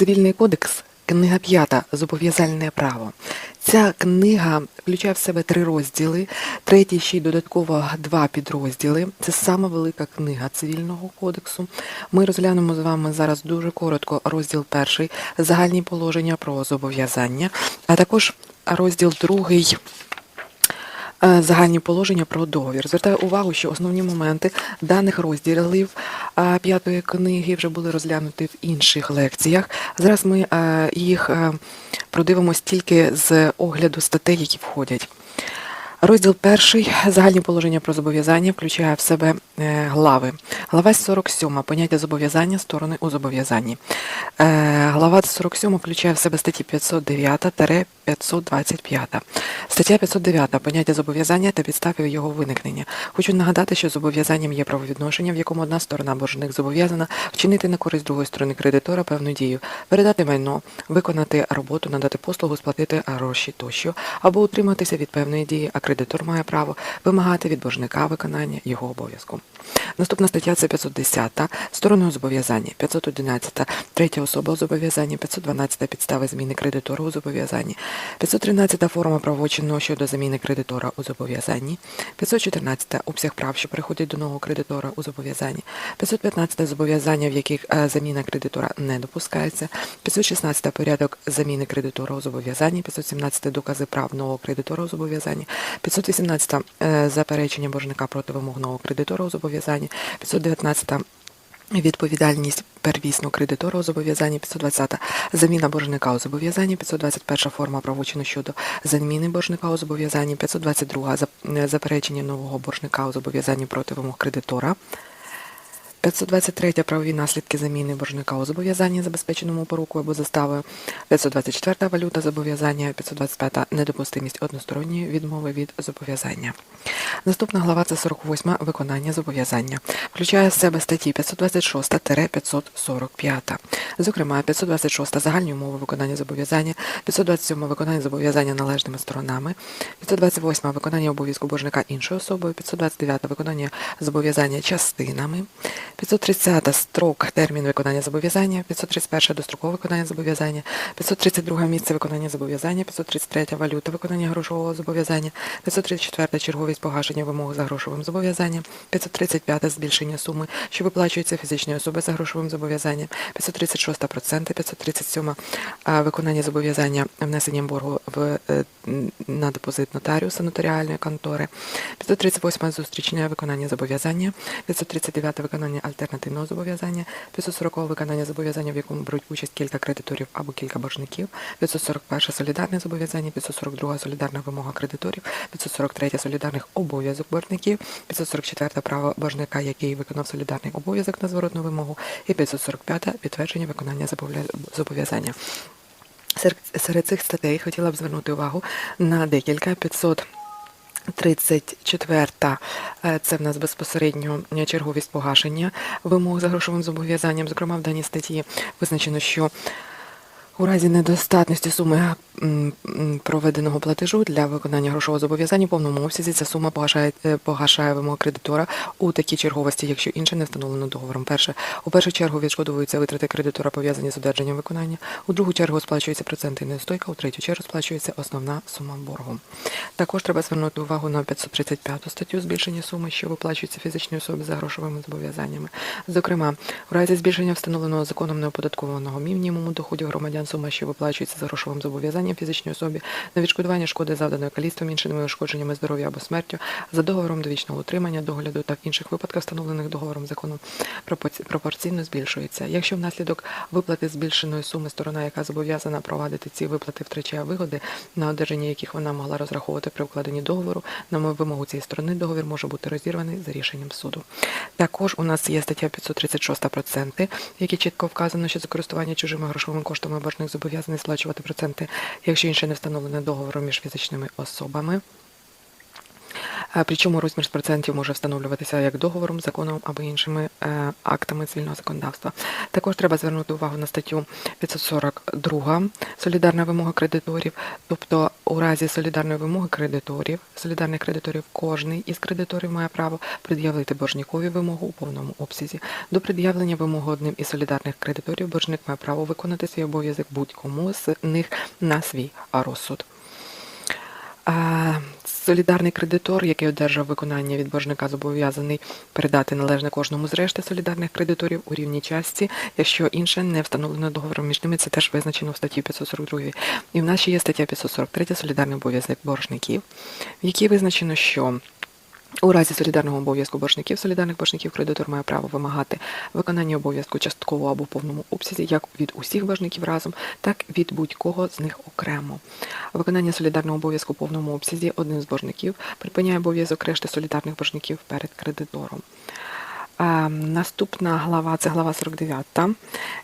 Цивільний кодекс, книга п'ята Зобов'язальне право. Ця книга включає в себе три розділи, третій ще й додатково два підрозділи. Це сама велика книга цивільного кодексу. Ми розглянемо з вами зараз дуже коротко розділ перший загальні положення про зобов'язання, а також розділ другий. Е, Загальні положення про договір. Звертаю увагу, що основні моменти даних розділів п'ятої книги вже були розглянуті в інших лекціях. Зараз ми їх продивимось тільки з огляду статей, які входять. Розділ перший загальні положення про зобов'язання включає в себе е, глави. Глава 47 поняття зобов'язання сторони у зобов'язанні. Е, Глава 47 включає в себе статті 509-525. Стаття 509 поняття зобов'язання та підстави його виникнення. Хочу нагадати, що зобов'язанням є правовідношення, в якому одна сторона боржник зобов'язана вчинити на користь другої сторони кредитора певну дію, передати майно, виконати роботу, надати послугу, сплатити гроші тощо, або утриматися від певної дії, а кредитор має право вимагати від боржника виконання його обов'язку. Наступна стаття це 510 стороною зобов'язання, 511 третя особа у зобов'язанні, 512 підстави зміни кредитора у зобов'язанні, 513 форма правочину щодо заміни кредитора у зобов'язанні, 514 обсяг прав, що переходять до нового кредитора у зобов'язанні, 515 зобов'язання, в яких е, заміна кредитора не допускається, 516 порядок заміни кредитора у зобов'язанні, 517 докази прав нового кредитора у зобов'язанні, 518 е, заперечення боржника проти вимог нового кредитора у зобов'язанні, 519 Відповідальність первісно кредитора у зобов'язанні 520 заміна боржника у зобов'язанні 521 форма правочину щодо заміни боржника у зобов'язанні 522 зап- заперечення нового боржника у зобов'язанні проти вимог кредитора 523 правові наслідки заміни боржника у зобов'язанні, забезпеченому порукою або заставою, 524 валюта зобов'язання, 525 недопустимість односторонньої відмови від зобов'язання. Наступна глава це 48 виконання зобов'язання. Включає в себе статті 526-545. Зокрема, 526 загальні умови виконання зобов'язання, 527 виконання зобов'язання належними сторонами, 528 виконання обов'язку боржника іншою особою, 529 виконання зобов'язання частинами, 530 строк термін виконання зобов'язання, 531 дострокове виконання зобов'язання, 532 місце виконання зобов'язання, 533 валюта виконання грошового зобов'язання, 534 черговість погашення вимог за грошовим зобов'язанням, 535 збільшення суми, що виплачується фізичної особи за грошовим зобов'язанням, 536 проценти, 537 а, виконання зобов'язання внесенням боргу в е, на депозит нотаріуса нотаріальної контори, 538 зустрічне виконання зобов'язання, 539 виконання альтернативного зобов'язання, 540 виконання зобов'язання, в якому беруть участь кілька кредиторів або кілька боржників, 541 солідарне зобов'язання, 542 солідарна вимога кредиторів, 543 солідарних обов'язок боржників, 544 право боржника, який виконав солідарний обов'язок на зворотну вимогу, і 545 підтвердження виконання зобов'язання. Серед, цих статей хотіла б звернути увагу на декілька 500 34-та е, це в нас безпосередньо черговість погашення вимог за грошовим зобов'язанням. Зокрема, в даній статті визначено, що у разі недостатності суми проведеного платежу для виконання грошового зобов'язання в повному обсязі ця сума погашає, е, погашає вимогу кредитора у такій черговості, якщо інше не встановлено договором. Перше, у першу чергу відшкодовуються витрати кредитора пов'язані з одержанням виконання, у другу чергу сплачується проценти і неустойка, у третю чергу сплачується основна сума боргу. Також треба звернути увагу на 535 статтю збільшення суми, що виплачується фізичній особі за грошовими зобов'язаннями. Зокрема, у разі збільшення встановленого законом неоподаткованого мінімуму доходів громадян сума, що виплачується за грошовим зобов'язанням фізичній особі на відшкодування шкоди завданої каліцтвом, іншими ушкодженнями здоров'я або смертю, за договором довічного утримання, догляду та в інших випадках, встановлених договором пропорці- пропорційно збільшується. Якщо внаслідок виплати збільшеної суми сторона, яка зобов'язана провадити ці виплати, втрачає вигоди, на одержання яких вона могла розраховувати при укладенні договору, на вимогу цієї сторони договір може бути розірваний за рішенням суду. Також у нас є стаття 536 проценти, в якій чітко вказано, що за користування чужими грошовими коштами боржник зобов'язаний сплачувати проценти, якщо інше не встановлене договором між фізичними особами. Е, Причому розмір з процентів може встановлюватися як договором, законом або іншими е, актами цивільного законодавства. Також треба звернути увагу на статтю 542 солідарна вимога кредиторів. Тобто, у разі солідарної вимоги кредиторів, солідарних кредиторів, кожний із кредиторів має право пред'явити боржникові вимогу у повному обсязі. До пред'явлення вимоги одним із солідарних кредиторів боржник має право виконати свій обов'язок будь-кому з них на свій розсуд. Солідарний кредитор, який одержав виконання від боржника, зобов'язаний передати належне кожному з решти солідарних кредиторів у рівній частці, якщо інше не встановлено договором між ними, це теж визначено в статті 542. І в нас ще є стаття 543 солідарний обов'язок боржників, в якій визначено, що у разі солідарного обов'язку боржників солідарних боржників кредитор має право вимагати виконання обов'язку частково або в повному обсязі, як від усіх боржників разом, так і від будь-кого з них окремо. Виконання солідарного обов'язку в повному обсязі одним з боржників припиняє обов'язок решти солідарних боржників перед кредитором. Е, наступна глава це глава 49,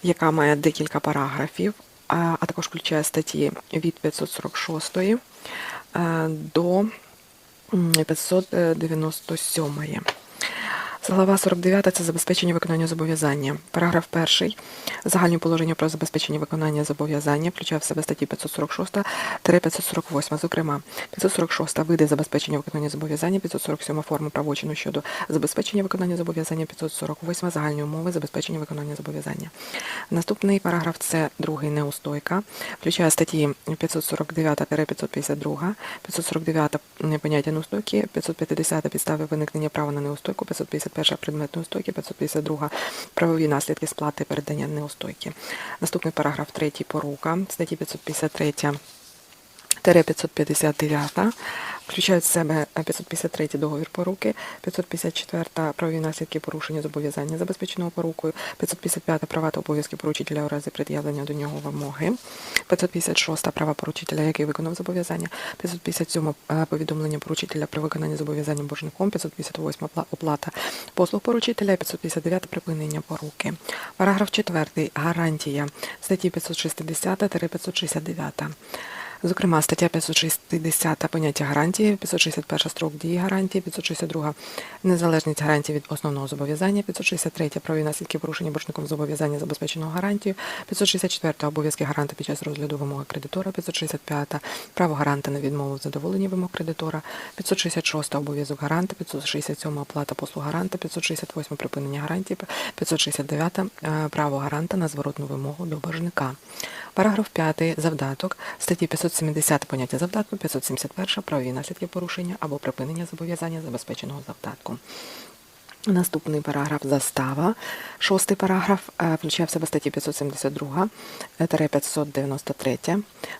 яка має декілька параграфів, е, а також включає статті від 546 е, до. 597 є. 597. Глава 49 це забезпечення виконання зобов'язання. Параграф 1. Загальні положення про забезпечення виконання зобов'язання включає в себе статті 546-548. Зокрема, 546 види забезпечення виконання зобов'язання, 547 форми правочину щодо забезпечення виконання зобов'язання, 548 загальні умови забезпечення виконання зобов'язання. Наступний параграф це другий неустойка. Включає статті 549-552, 549 поняття неустойки, 550 підстави виникнення права на неустойку, 551 предмет неустойки, 552 правові наслідки сплати передання неустойки. Наступний параграф 3 порука, статті 553 559 включають в себе 553 договір поруки, 554 правові наслідки порушення зобов'язання забезпеченого порукою, 555 права та обов'язки поручителя у разі пред'явлення до нього вимоги, 556 права поручителя, який виконав зобов'язання, 557 повідомлення поручителя при виконанні зобов'язання боржником, 558 оплата послуг поручителя, 559 припинення поруки. Параграф 4. Гарантія статті 560-569. Зокрема, стаття 560 поняття гарантії, 561 строк дії гарантії, 562 незалежність гарантії від основного зобов'язання, 563 правові наслідки порушення боржником зобов'язання забезпеченого гарантію, 564 обов'язки гаранта під час розгляду вимоги кредитора, 565 право гаранта на відмову в задоволенні вимог кредитора, 566 обов'язок гаранта, 567 оплата послуг гаранта, 568 припинення гарантії, 569 е, право гаранта на зворотну вимогу до боржника. Параграф 5. Завдаток статті 570 поняття завдатку, 571 правові наслідки порушення або припинення зобов'язання забезпеченого завдатком. Наступний параграф застава. Шостий параграф е, включає в себе статті 572 е, 593,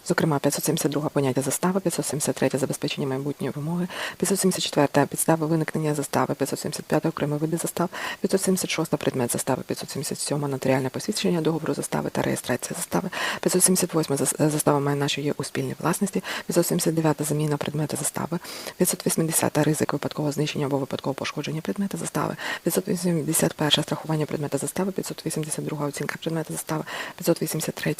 зокрема 572 поняття застави, 573 забезпечення майбутньої вимоги, 574 підстави виникнення застави, 575 окремі види застав, 576 предмет застави, 577 нотаріальне посвідчення договору застави та реєстрація застави, 578 зас- застава майна, що є у спільній власності, 579 заміна предмета застави, 580 ризик випадкового знищення або випадкового пошкодження предмета застави, 581 страхування предмета застави, 582 оцінка предмета застави, 583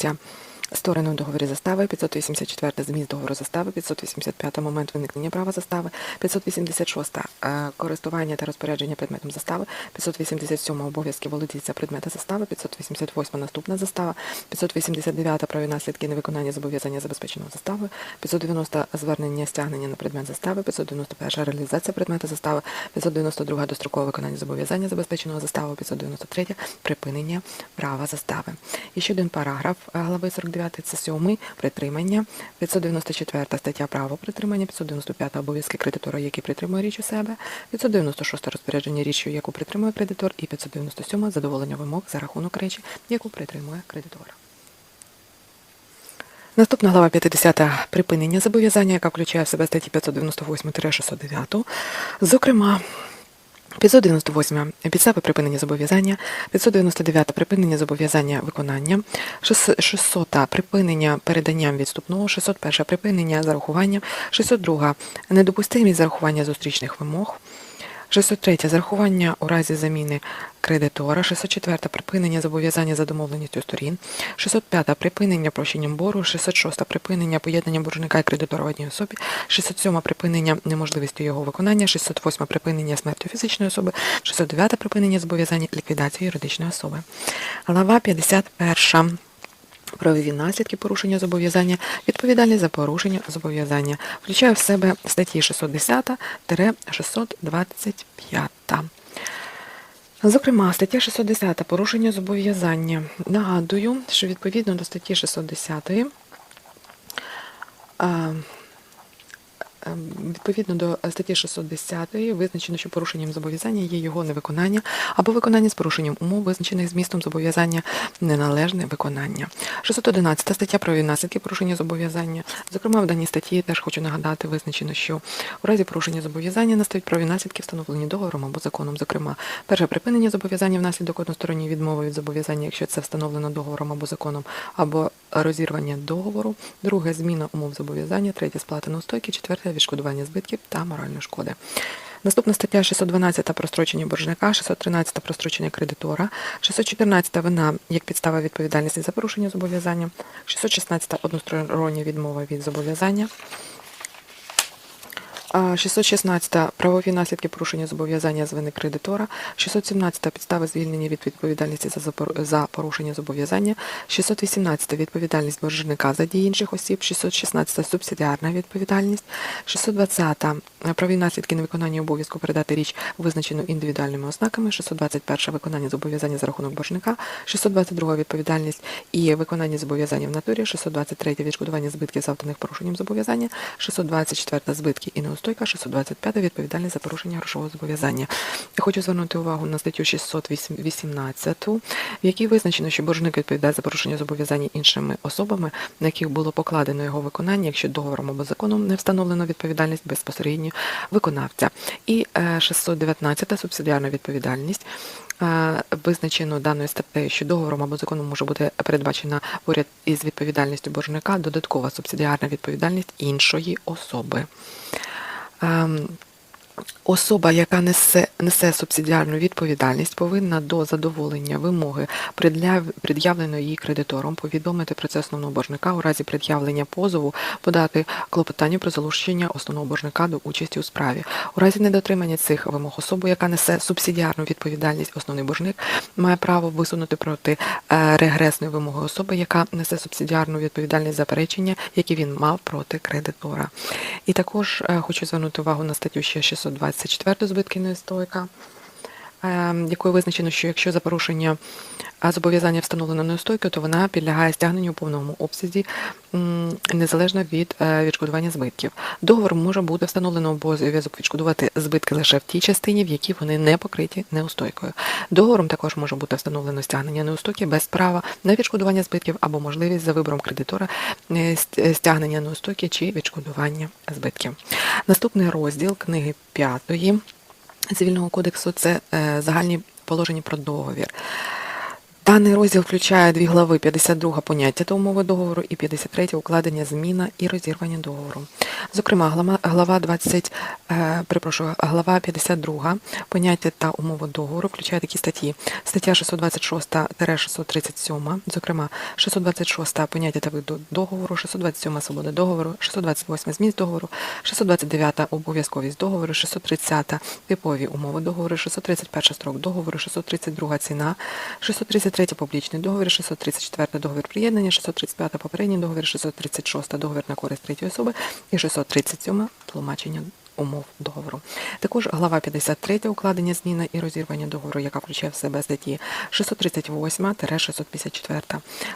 Сторони у договорі застави, 584 зміст договору застави, 585 момент виникнення права застави, 586 е, користування та розпорядження предметом застави, 587 обов'язки володійця предмета застави, 588 наступна застава, 589 праві наслідки невиконання зобов'язання забезпеченого застави, 590 звернення стягнення на предмет застави, 591 реалізація предмета застави, 592 дострокове виконання зобов'язання забезпеченого застави, 593 припинення права застави. І ще один параграф е, глави 49 це 7 притримання, 594 стаття право притримання, 595 обов'язки кредитора, який притримує річ у себе, 596 розпорядження річчю, яку притримує кредитор, і 597 задоволення вимог за рахунок речі, яку притримує кредитор. Наступна глава 50 припинення зобов'язання, яка включає в себе статті 598-609. Зокрема, 598 підстави припинення зобов'язання, 599 припинення зобов'язання виконання, 600 припинення переданням відступного, 601 припинення зарахування, 602 недопустимість зарахування зустрічних вимог, 603. Зарахування у разі заміни кредитора. 604. Припинення зобов'язання за домовленістю сторін. 605. Припинення прощенням боргу. 606. Припинення поєднання боржника і кредитора в одній особі. 607. Припинення неможливістю його виконання. 608. Припинення смертю фізичної особи. 609. Припинення зобов'язання ліквідації юридичної особи. Глава 51. Правові наслідки порушення зобов'язання, відповідальність за порушення зобов'язання включає в себе статті 610-625. Зокрема, стаття 610 порушення зобов'язання. Нагадую, що відповідно до статті 610 а, Ем, Відповідно до статті 610 визначено, що порушенням зобов'язання є його невиконання або виконання з порушенням умов, визначених змістом зобов'язання, неналежне виконання. 611 стаття правові наслідки порушення зобов'язання. Зокрема, в даній статті теж хочу нагадати, визначено, що у разі порушення зобов'язання настають правові наслідки, встановлені договором або законом. Зокрема, перше припинення зобов'язання внаслідок односторонньої відмови від зобов'язання, якщо це встановлено договором або законом, або розірвання договору. Друге зміна умов зобов'язання, третє сплата неустойки, четверте відшкодування збитків та моральної шкоди. Наступна стаття 612 прострочення боржника, 613 прострочення кредитора, 614 вина як підстава відповідальності за порушення зобов'язання, 616 одностороння відмова від зобов'язання. А, 616 правові наслідки порушення зобов'язання з вини кредитора, 617 підстави звільнення від відповідальності за порушення зобов'язання, 618 відповідальність боржника за дії інших осіб, 616 субсидіарна відповідальність, 620 правові наслідки невиконання обов'язку передати річ визначену індивідуальними ознаками, 621 виконання зобов'язання за рахунок боржника, 622 відповідальність і виконання зобов'язання в натурі, 623 відшкодування збитків завданих порушенням зобов'язання, 624 збитки і неустойка, 625 відповідальність за порушення грошового зобов'язання. Я хочу звернути увагу на статтю 618, в якій визначено, що боржник відповідає за порушення зобов'язання іншими особами, на яких було покладено його виконання, якщо договором або законом не встановлено відповідальність безпосередньо виконавця. І е, 619 субсидіарна відповідальність. Е, Визначено даною статтею, що договором або законом може бути передбачена поряд із відповідальністю боржника додаткова субсидіарна відповідальність іншої особи. um, Особа, яка несе несе субсидіарну відповідальність, повинна до задоволення вимоги пред'явленої її кредитором повідомити про це основного боржника у разі пред'явлення позову, подати клопотання про залучення основного боржника до участі у справі. У разі недотримання цих вимог особи, яка несе субсидіарну відповідальність, основний боржник має право висунути проти е, регресної вимоги особи, яка несе субсидіарну відповідальність заперечення, які він мав проти кредитора. І також е, хочу звернути увагу на статтю ще 600 24 збитківної стойка якою визначено, що якщо за порушення зобов'язання встановлено неустойкою, то вона підлягає стягненню у повному обсязі незалежно від е, відшкодування збитків. Договор може бути встановлено обов'язок відшкодувати збитки лише в тій частині, в якій вони не покриті неустойкою. Договором також може бути встановлено стягнення неустойки без права на відшкодування збитків або можливість за вибором кредитора е, е, стягнення неустойки чи відшкодування збитків. Наступний розділ книги п'ятої Цивільного кодексу це е, загальні положення про договір. Даний розділ включає дві глави: 52 поняття та умови договору і 53 укладення зміна і розірвання договору. Зокрема, глава, глава 20, е, перепрошую, глава 52 поняття та умови договору включає такі статті: стаття 626-637, зокрема 626 поняття та виду договору, 627 свобода договору, 628 зміст договору, 629 обов'язковість договору, 630 типові умови договору, 631 строк договору, 632 ціна, 633 публічний договір, 634 договір приєднання, 635 попередній договір, 636 договір на користь третьої особи і 637 тлумачення умов договору. Також глава 53 укладення зміна і розірвання договору, яка включає в себе статті 638-654,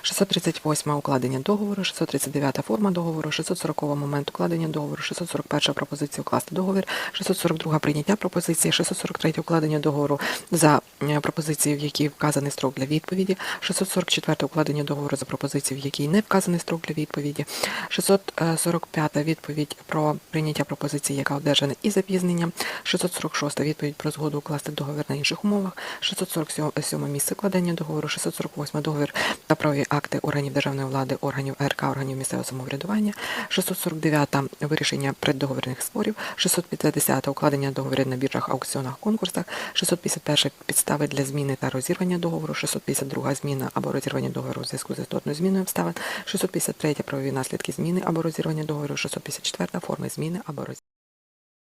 638 укладення договору, 639 форма договору, 640 момент укладення договору, 641 пропозиція укласти договір, 642 прийняття пропозиції, 643 укладення договору за е, пропозицією, в якій вказаний строк для відповіді, 644 укладення договору за пропозицією, в якій не вказаний строк для відповіді, 645 відповідь про прийняття пропозиції, яка одержана одержане із запізненням. 646 відповідь про згоду укласти договір на інших умовах. 647 місце складання договору. 648 договір та правові акти органів державної влади, органів АРК, органів місцевого самоврядування. 649 вирішення преддоговірних спорів. 650 укладення договорів на біржах, аукціонах, конкурсах. 651 підстави для зміни та розірвання договору. 652 зміна або розірвання договору у зв'язку з істотною зміною обставин. 653 правові наслідки зміни або розірвання договору. 654 форми зміни або розірвання.